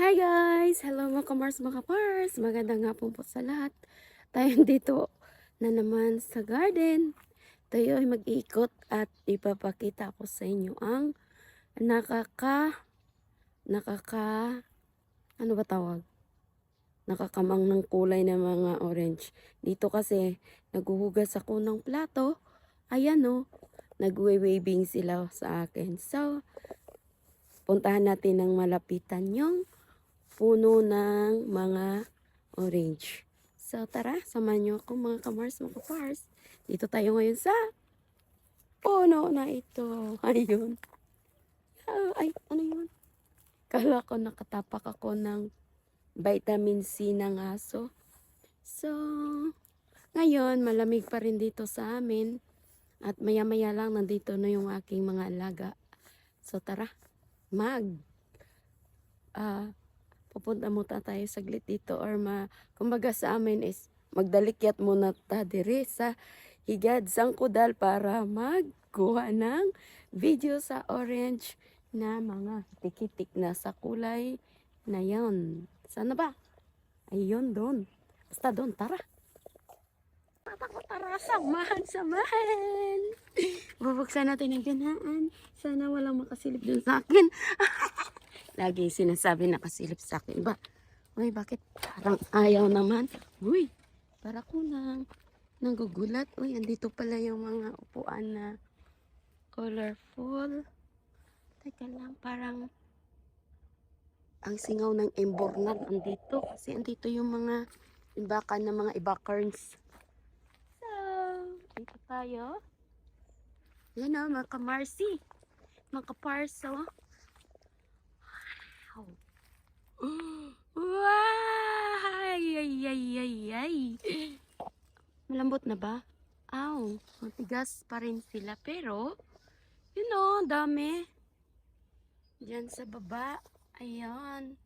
Hi guys! Hello mga kamars, mga kapars! Magandang hapon po sa lahat. Tayo dito na naman sa garden. Tayo ay mag-iikot at ipapakita ko sa inyo ang nakaka... Nakaka... Ano ba tawag? Nakakamang ng kulay ng mga orange. Dito kasi naghuhugas ako ng plato. Ayan o. Nagwe-waving sila sa akin. So, puntahan natin ng malapitan yung puno ng mga orange. So tara, samahan niyo ako mga kamars, mga kapars. Dito tayo ngayon sa puno na ito. Ayun. Ah, Ay, ano yun? Kala ko nakatapak ako ng vitamin C ng aso. So, ngayon, malamig pa rin dito sa amin. At maya-maya lang, nandito na yung aking mga alaga. So, tara, mag. Ah, pupunta muna tayo saglit dito or ma, kumbaga sa amin is magdalikyat muna ta diri sa higad sang kudal para magkuha ng video sa orange na mga tikitik na sa kulay na yon. Sana ba? Ayun doon. Basta doon, tara. Tara, samahan, samahan. Bubuksan natin ang ganaan. Sana walang makasilip dun sa akin. Lagi sinasabi nakasilip sa akin. Ba? Uy, bakit parang ayaw naman? Uy, para ko nang nanggugulat. Uy, andito pala yung mga upuan na colorful. Teka lang, parang ang singaw ng embornal andito. Kasi andito yung mga ibakan ng mga ibakarns. So, dito tayo. Yan o, mga kamarsi. Mga kaparso. Wow! Ay, ay, ay, ay. Malambot na ba? Aw, matigas pa rin sila. Pero, yun o, dami. Diyan sa baba. Ayan.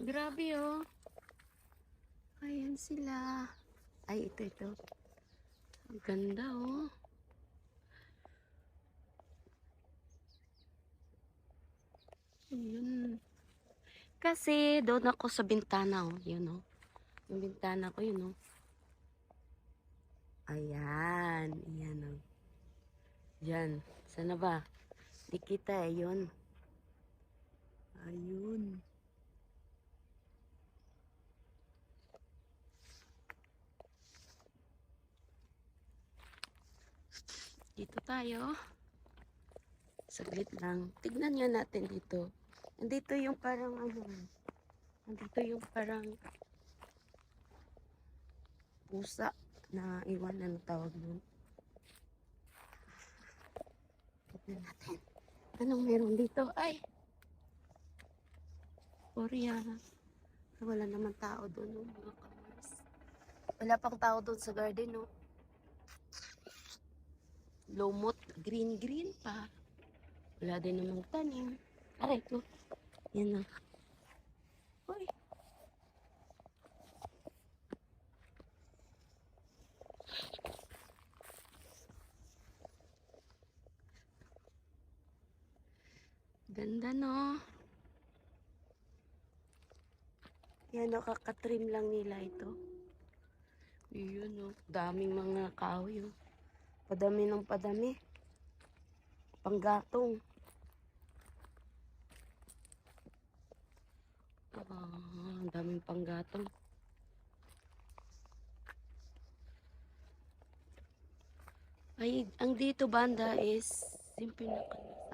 Grabe oh. Ayan sila. Ay, ito, ito. Ang ganda oh. Ayun. Kasi doon ako sa bintana oh. Yun oh. Yung bintana ko yun oh. Ayan. Ayan oh. Diyan. Sana ba? Di kita eh. Yun. Ayun. Dito tayo. Saglit lang. Tignan nga natin dito. Andito yung parang ano. Andito yung parang pusa na iwan ano tawag nun. Tignan natin. Anong meron dito? Ay! Korea. Wala naman tao doon, no, mga kamars. Wala pang tao doon sa garden, no. Lumot, green-green pa. Wala din namang tanim. Aray ko. Yan na. Uy. Ganda no. Yan o, kakatrim lang nila ito. Yun o, daming mga kahoy o. Padami ng padami. Panggatong. Ah, daming panggatong. Ay, ang dito banda is simple na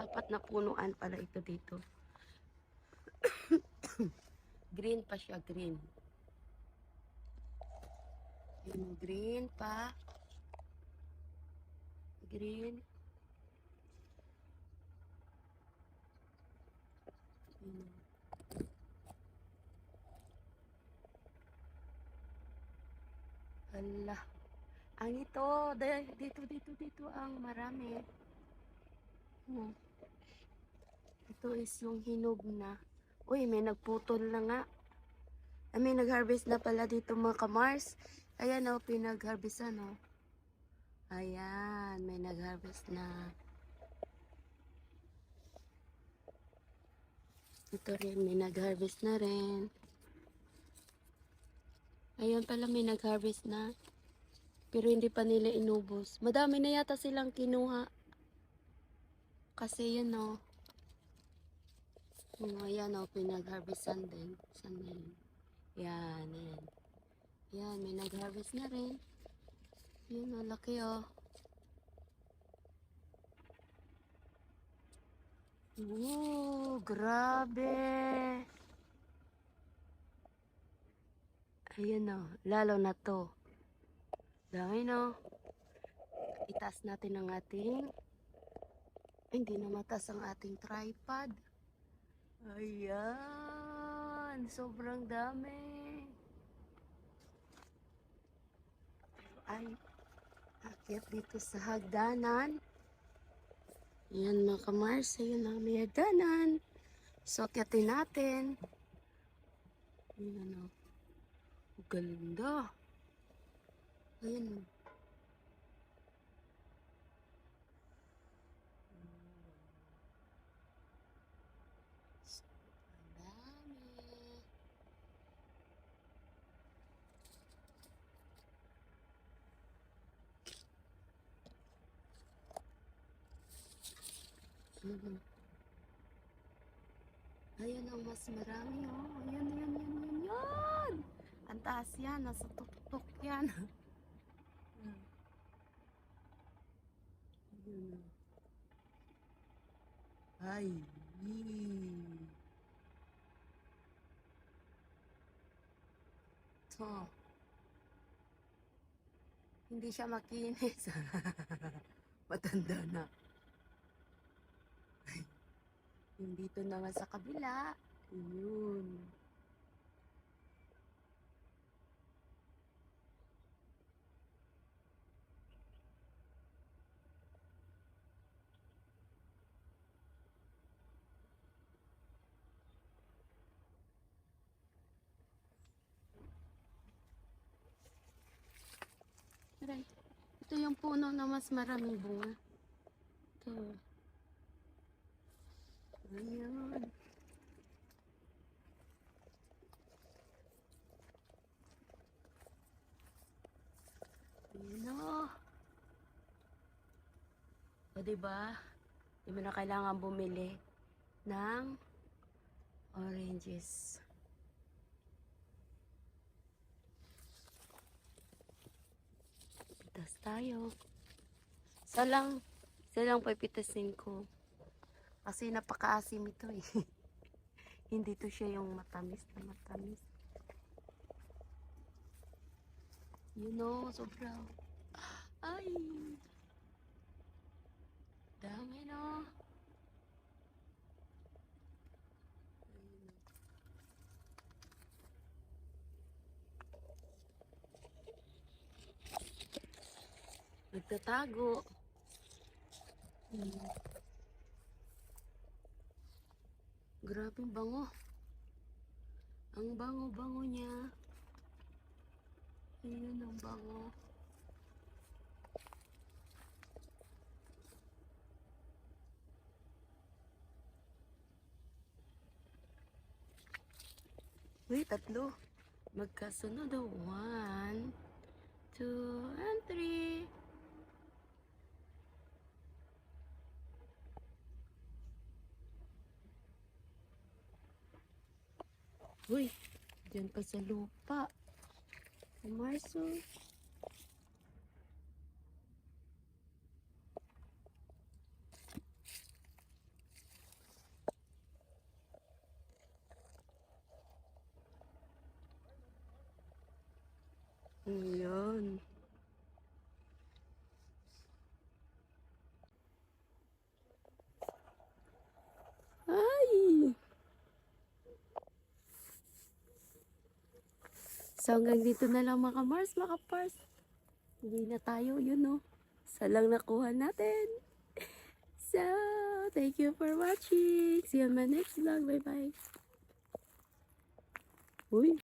apat na punuan pala ito dito. green pa siya, green. Yung green pa. Green. Hala. Ang ito, dito, dito, dito ang marami. Hmm. Ito is yung hinog na. Uy, may nagputol na nga. I mean, nag-harvest na pala dito mga kamars. Ayan o, oh, pinag-harvestan o. Ayan, may nag-harvest na. Ito rin, may nag-harvest na rin. Ayun pala, may nag-harvest na. Pero hindi pa nila inubos. Madami na yata silang kinuha. Kasi yun o. Oh. ayan o, pinag-harvestan din. Saan na yun? Yan, yan. Yan, may nag-harvest na rin. Yun o, laki o. Oo, grabe. Ayan o, lalo na to. Dami no. Itaas natin ang ating, ay, hindi na matas ang ating tripod. Ayan, sobrang dami. Ay, akyat dito sa hagdanan. Yan mga kamars, ayun na may hagdanan. So, natin. Ayan o. Ganda. Ayan. Mhm. Ayan ang mas marami oh. Ayan, ayan, ayan, ayan, yan. Ang taas yan. Nasa tuktok yan. Oh. Ay. yee. To. Hindi siya makinis. Matanda na. Yung dito naman sa kabila. Yun. Aray. Ito yung puno na mas maraming bunga. Ito. Ayan. Ayan o. O, diba? Di mo na kailangan bumili ng oranges. Pitas tayo. Isa lang. Isa lang pipitasin ko. Kasi napakaasim ito eh. Hindi to siya yung matamis na matamis. You know, sobrang... Ay! Dami no. Ayun. Nagtatago. Hmm. Grabe ang bango. Ang bango-bango niya. Ayun ang bango. Uy, tatlo. Magkasunod. One, two, and three. Uy, dyan pa sa lupa. Marso. Ayan. Ay! So hanggang dito na lang mga Mars, mga Pars. Hindi na tayo, yun no. Sa lang nakuha natin. So, thank you for watching. See you on my next vlog. Bye-bye. Uy.